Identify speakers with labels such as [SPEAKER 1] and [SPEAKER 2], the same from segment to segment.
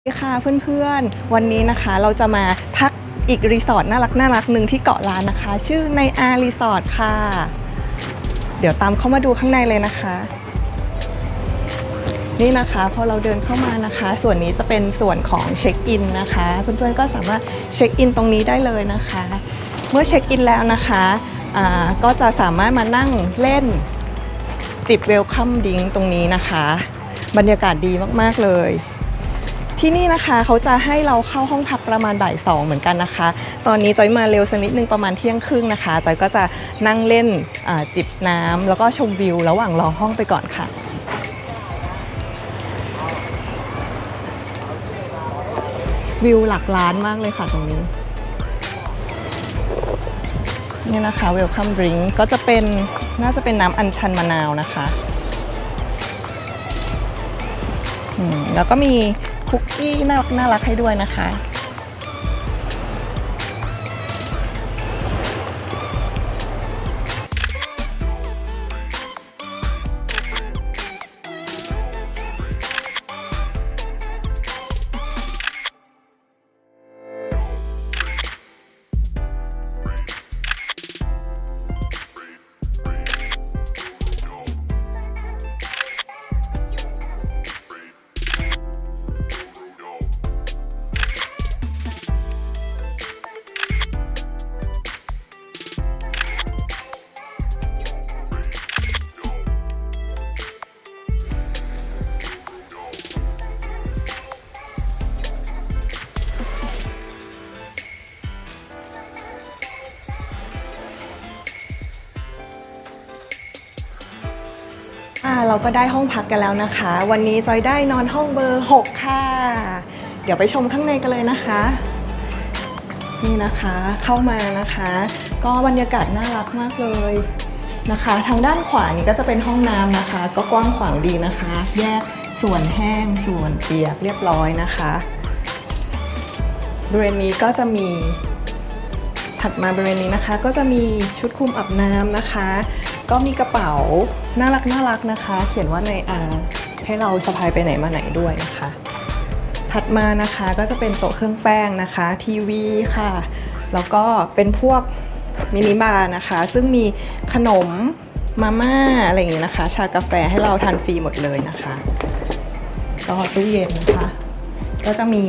[SPEAKER 1] สวัสดีค่ะเพื่อนๆ วันนี้นะคะเราจะมาพักอีกรีสอร์ทน่ารักน่ารักหนึ่งที่เกาะล้านนะคะ ชื่อในอารีสอร์ทค่ะ เดี๋ยวตามเข้ามาดูข้างในเลยนะคะ นี่นะคะพอเราเดินเข้ามานะคะ ส่วนนี้จะเป็นส่วนของเช็คอินนะคะ เพื่อนๆก็สามารถเช็คอินตรงนี้ได้เลยนะคะ เมื่อเช็คอินแล้วนะคะก็จะสามารถมานั่งเล่นจิบเวลคัมดิงตรงนี้นะคะ บรรยากาศดีมากๆเลย ที่นี่นะคะเขาจะให้เราเข้าห้องพักประมาณบ่ายสองเหมือนกันนะคะ ตอนนี้จอยมาเร็วสักนิดนึงประมาณเที่ยงครึ่งนะคะจอยก็จะนั่งเล่นจิบน้ำแล้วก็ชมวิว ระหว่างรอห้องไปก่อนค่ะวิวหลักล้านมากเลยค่ะตรงนี้นี่นะคะ Welcome Drink ก็จะเป็นน่าจะเป็นน้ำอัญชันมะนาวนะคะแล้วก็มี คุกกี้น่ารักน่ารักให้ด้วยนะคะ อ่าเราก็ได้ห้องพักกันแล้วนะคะ วันนี้จอยได้นอนห้องเบอร์ 6 ค่ะ เดี๋ยวไปชมข้างในกันเลยนะคะ นี่นะคะเข้ามานะคะ ก็บรรยากาศน่ารักมากเลยนะคะ ทางด้านขวานี้ก็จะเป็นห้องน้ำนะคะ ก็กว้างขวางดีนะคะ แยกส่วนแห้งส่วนเปียกเรียบร้อยนะคะบริเวณนี้ก็จะมีถัดมาบริเวณนี้นะคะ ก็จะมีชุดคลุมอาบน้ำนะคะ ก็มีกระเป๋าน่ารักน่ารักนะคะ เขียนว่าในอาให้เราสะพายไปไหนมาไหนด้วยนะคะ ถัดมานะคะก็จะเป็นโต๊ะเครื่องแป้งนะคะ ทีวีค่ะ แล้วก็เป็นพวกมินิบาร์นะคะ ซึ่งมีขนมมาม่าอะไรอย่างเงี้นะคะ ชากาแฟให้เราทานฟรีหมดเลยนะคะก็ตู้เย็นนะคะ ก็จะมี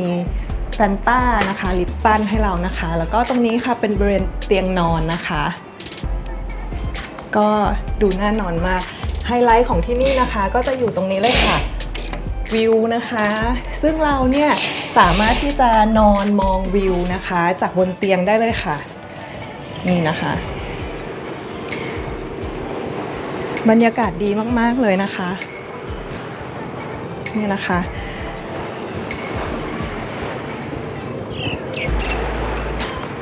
[SPEAKER 1] แฟนต้านะคะลิปปั้นให้เรานะคะ แล้วก็ตรงนี้ค่ะเป็นบริเวณเตียงนอนนะคะ ก็ดูน่านอนมาก ไฮไลท์ของที่นี่นะคะ ก็จะอยู่ตรงนี้เลยค่ะวิวนะคะ ซึ่งเราเนี่ยสามารถที่จะนอนมองวิวนะคะ จากบนเตียงได้เลยค่ะ นี่นะคะ บรรยากาศดีมากๆเลยนะคะ นี่นะคะ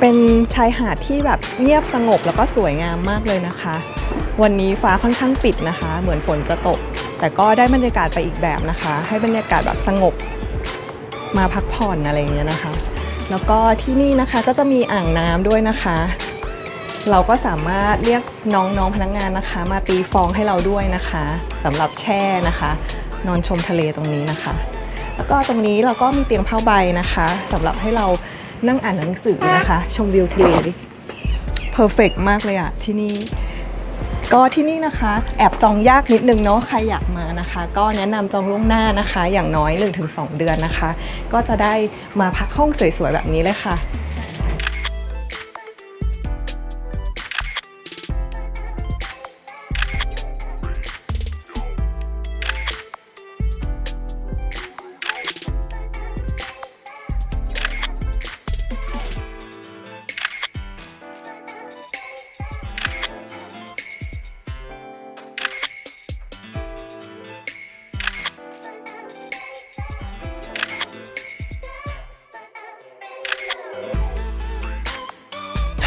[SPEAKER 1] เป็นชายหาดที่แบบเงียบสงบแล้วก็สวยงามมากเลยนะคะ วันนี้ฟ้าค่อนข้างปิดนะคะ เหมือนฝนจะตก แต่ก็ได้บรรยากาศไปอีกแบบนะคะ ให้บรรยากาศแบบสงบ มาพักผ่อนอะไรอย่างเงี้ยนะคะ แล้วก็ที่นี่นะคะก็จะมีอ่างน้ำด้วยนะคะ เราก็สามารถเรียกน้องๆพนักงานนะคะ มาตีฟองให้เราด้วยนะคะสำหรับแช่นะคะ นอนชมทะเลตรงนี้นะคะ แล้วก็ตรงนี้เราก็มีเตียงผ้าใบนะคะสำหรับให้เรานั่งอ่านหนังสือนะคะ ชมวิวทะเลเพอร์เฟกมากเลยอะที่นี่ ก็ที่นี่นะคะแอบจองยากนิดนึงเนาะใครอยากมานะคะ ก็แนะนำจองล่วงหน้านะคะ อย่างน้อย 1-2 เดือนนะคะ ก็จะได้มาพักห้องสวยๆแบบนี้เลยค่ะ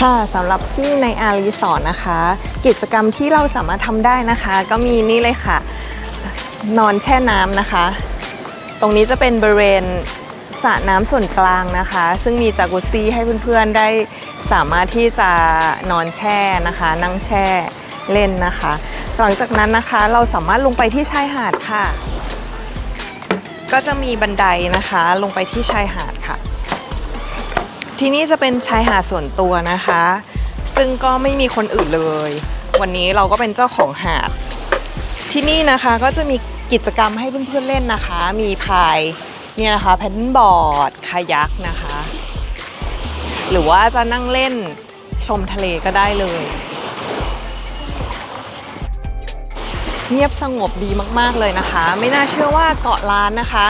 [SPEAKER 1] ค่ะสำหรับที่ในอารีสอร์ทนะคะ กิจกรรมที่เราสามารถทำได้นะคะ ก็มีนี่เลยค่ะ นอนแช่น้ำนะคะ ตรงนี้จะเป็นบริเวณสระน้ำส่วนกลางนะคะ ซึ่งมีจากุซซี่ให้เพื่อนๆได้สามารถที่จะนอนแช่นะคะ นั่งแช่เล่นนะคะ หลังจากนั้นนะคะเราสามารถลงไปที่ชายหาดค่ะ ก็จะมีบันไดนะคะลงไปที่ชายหาดค่ะ ที่นี่จะเป็นชายหาดส่วนตัวนะคะ ซึ่งก็ไม่มีคนอื่นเลย วันนี้เราก็เป็นเจ้าของหาด ที่นี่นะคะก็จะมีกิจกรรมให้เพื่อนๆเล่นนะคะ มีพายเนี่ยนะคะแพดบอร์ดคายักนะคะ หรือว่าจะนั่งเล่นชมทะเลก็ได้เลย เงียบสงบดีมากๆเลยนะคะ ไม่น่าเชื่อว่าเกาะล้านนะคะ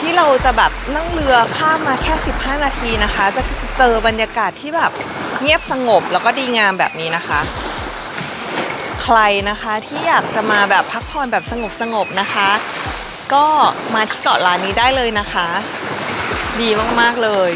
[SPEAKER 1] ที่เราจะแบบนั่งเรือข้ามมาแค่ 15 นาทีนะคะ จะเจอบรรยากาศที่แบบเงียบสงบแล้วก็ดีงามแบบนี้นะคะ ใครนะคะที่อยากจะมาแบบพักผ่อนแบบสงบๆนะคะ ก็มาที่เกาะล้านนี้ได้เลยนะคะ ดีมากๆเลย